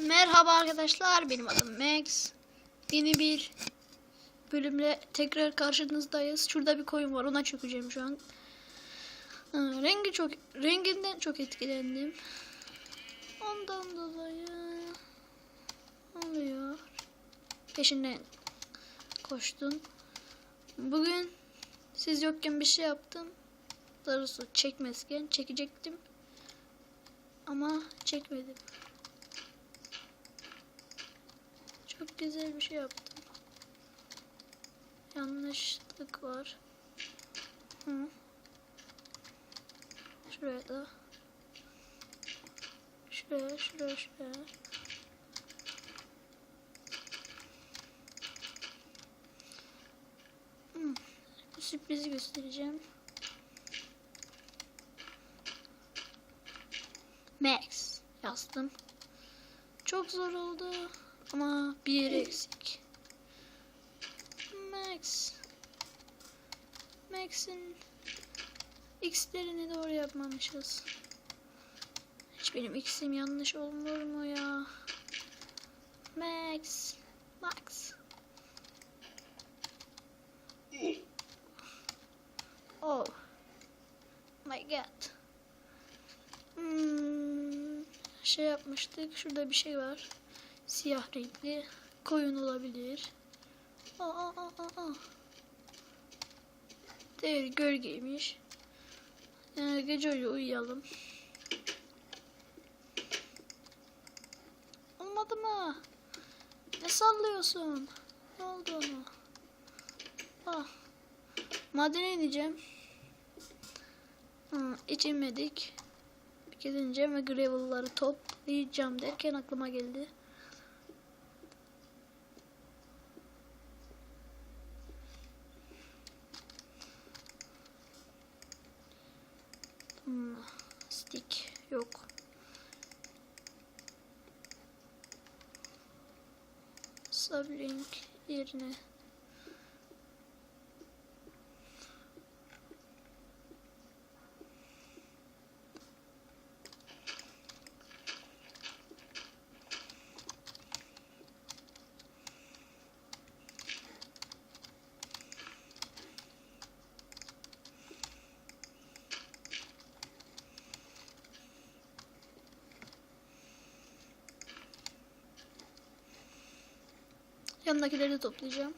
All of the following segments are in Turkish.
Merhaba arkadaşlar, benim adım Max. Yeni bir bölümle tekrar karşınızdayız. Şurada bir koyun var, ona çökeceğim şu an. Ha, rengi çok, renginden çok etkilendim. Ondan dolayı oluyor. Peşinden koştum. Bugün siz yokken bir şey yaptım. Darısı çekmezken çekecektim. Ama çekmedim. Çok güzel bir şey yaptım. Yanlışlık var. Hı. Şuraya da. Şuraya, şuraya, şuraya. Hı. Sürprizi göstereceğim. Max yazdım. Çok zor oldu ama bir yeri eksik. Max. Max'in x'lerini doğru yapmamışız. Hiç benim x'im yanlış olmuyor mu ya? Max. Max. Oh. My god. Hmm, şey yapmıştık. Şurada bir şey var. Siyah renkli. Koyun olabilir. Aa, aa, aa. Değil, gölgeymiş. Yani gece öyle uyuyalım. Olmadı mı? Ne sallıyorsun? Ne oldu ona? Ah. Madene ineceğim. Hı, hiç inmedik. Bir kez ineceğim ve gravel'ları toplayacağım derken aklıma geldi. Hmm, stick yok. Sublink yerine yanındakileri toplayacağım.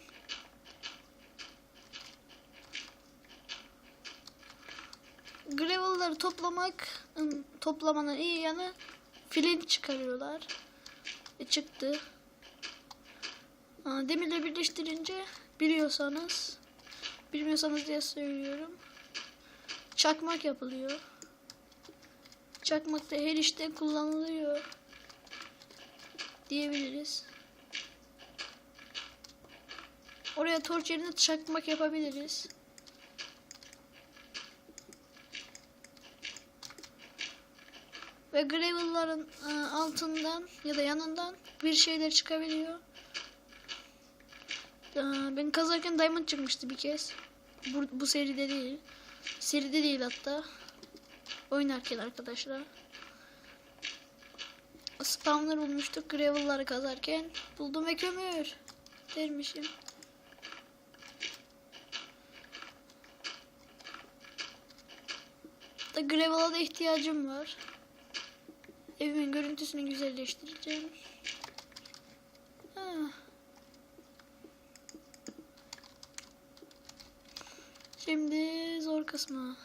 Gravel'ları toplamak toplamanın iyi yanı flint çıkarıyorlar. E, çıktı. Demirle birleştirince biliyorsanız bilmiyorsanız diye söylüyorum. Çakmak yapılıyor. Çakmak da her işte kullanılıyor diyebiliriz. Oraya torç yerine çakmak yapabiliriz. Ve gravel'ların e, altından ya da yanından bir şeyler çıkabiliyor. E, Ben kazarken diamond çıkmıştı bir kez. Bu, bu seride değil. Seride değil hatta. Oynarken arkadaşlar. Spawner bulmuştuk gravel'ları kazarken. Buldum ve kömür. Dermişim. Da gravel'a da ihtiyacım var. Evimin görüntüsünü güzelleştireceğim. Ha. Şimdi zor kısmı.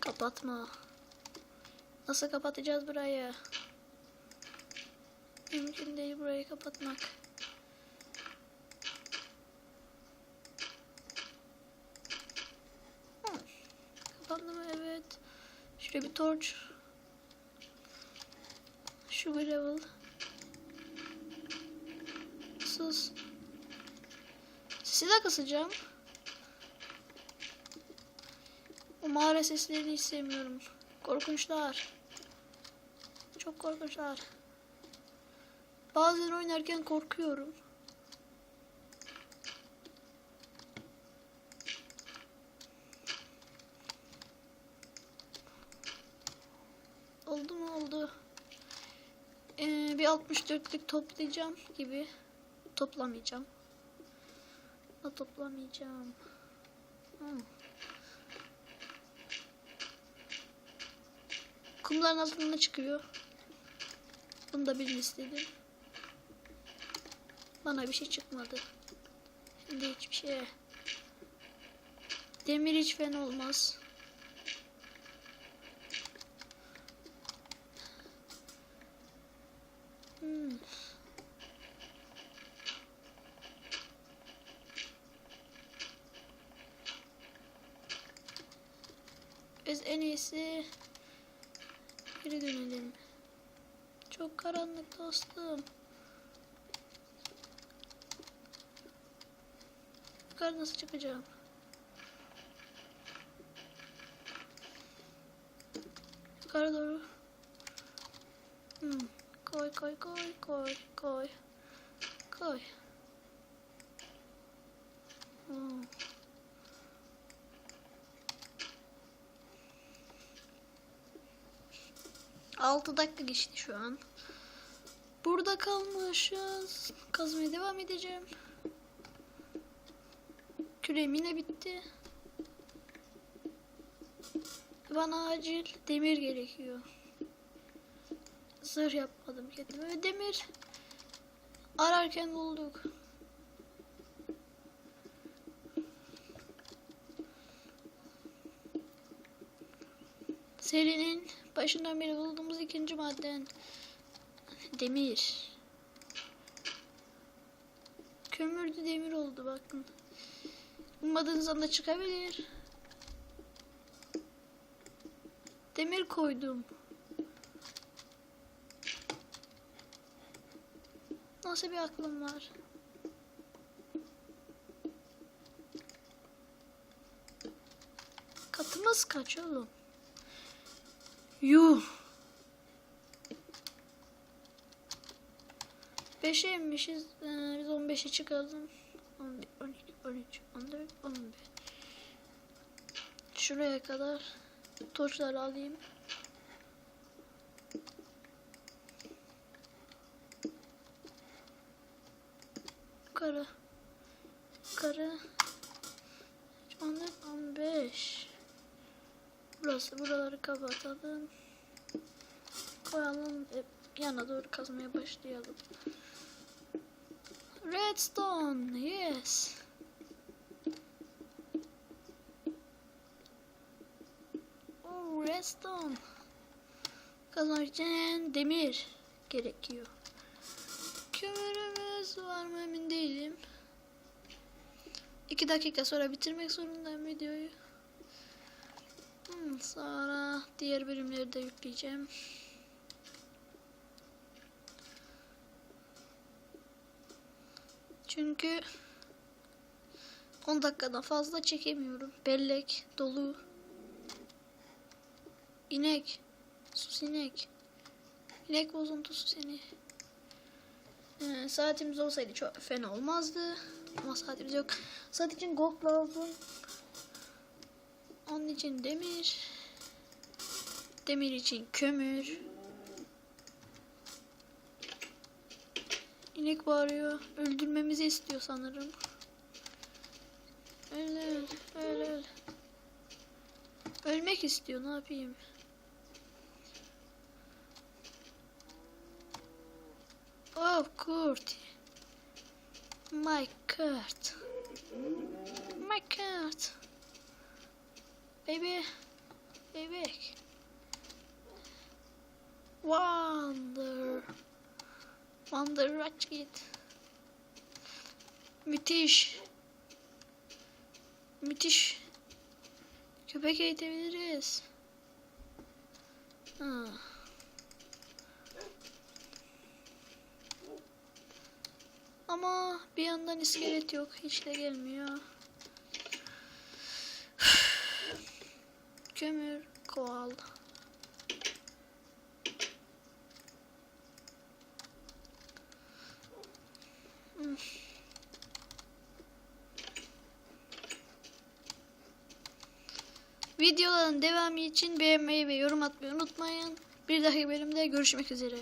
Kapatma. Nasıl kapatacağız burayı? Mümkün değil burayı kapatmak. Hı. Kapandı mı? Evet. Şuraya bir torch. Şu gravel. Sus. Sesi de kısacağım. O mağara seslerini hiç sevmiyorum. Korkunçlar. Çok korkunçlar. Bazen oynarken korkuyorum. Oldu mu oldu. Ee, bir 64'lük toplayacağım gibi. Toplamayacağım. Da toplamayacağım. Hmm. Kumların altına çıkıyor. Bunu da bilin istedim. Bana bir şey çıkmadı. Şimdi hiçbir şey. Demir hiç fena olmaz. Biz en iyisi geri dönelim. Çok karanlık dostum. Yukarı nasıl çıkacağım? Yukarı doğru. Hmm. Koy koy koy koy koy. Koy. Hmm. Altı dakika geçti şu an. Burada kalmışız. Kazmaya devam edeceğim. Kürem yine bitti. Bana acil demir gerekiyor. Zırh yapmadım kendime. Demir ararken bulduk. Serinin başından beri bulduğumuz ikinci madden demir. Kömürdü demir oldu bakın. Ummadığınız anda çıkabilir. Demir koydum. Nasıl bir aklım var? Katımız kaç oğlum? Yuh. 5'e inmişiz. Ee, biz 15'e çıkalım. 11, 12, 13, 14, 15. Şuraya kadar torçları alayım. Yukarı. Yukarı. 14, 15. Burası. Buraları kapatalım. Koyalım. Yana doğru kazmaya başlayalım. Redstone. Yes. Oh, redstone. Kazmak için demir gerekiyor. Kömürümüz var mı emin değilim. İki dakika sonra bitirmek zorundayım videoyu. Hmm, sonra diğer bölümleri de yükleyeceğim. Çünkü 10 dakikadan fazla çekemiyorum. Bellek dolu. İnek. Sus inek. İnek bozuntusu seni. Ee, saatimiz olsaydı çok fena olmazdı. Ama saatimiz yok. Saat için gold lazım. Onun için demir. Demir için kömür. İnek bağırıyor. Öldürmemizi istiyor sanırım. Öl öl öl öl. Ölmek istiyor ne yapayım? Oh kurt. My cat. My cat. Baby. Bebek. Wonder. Wonder Ratchet. Müthiş. Müthiş. Köpek eğitebiliriz. Ha. Ama bir yandan iskelet yok. Hiç de gelmiyor. Kömür, koal. Videoların devamı için beğenmeyi ve yorum atmayı unutmayın. Bir dahaki bölümde görüşmek üzere.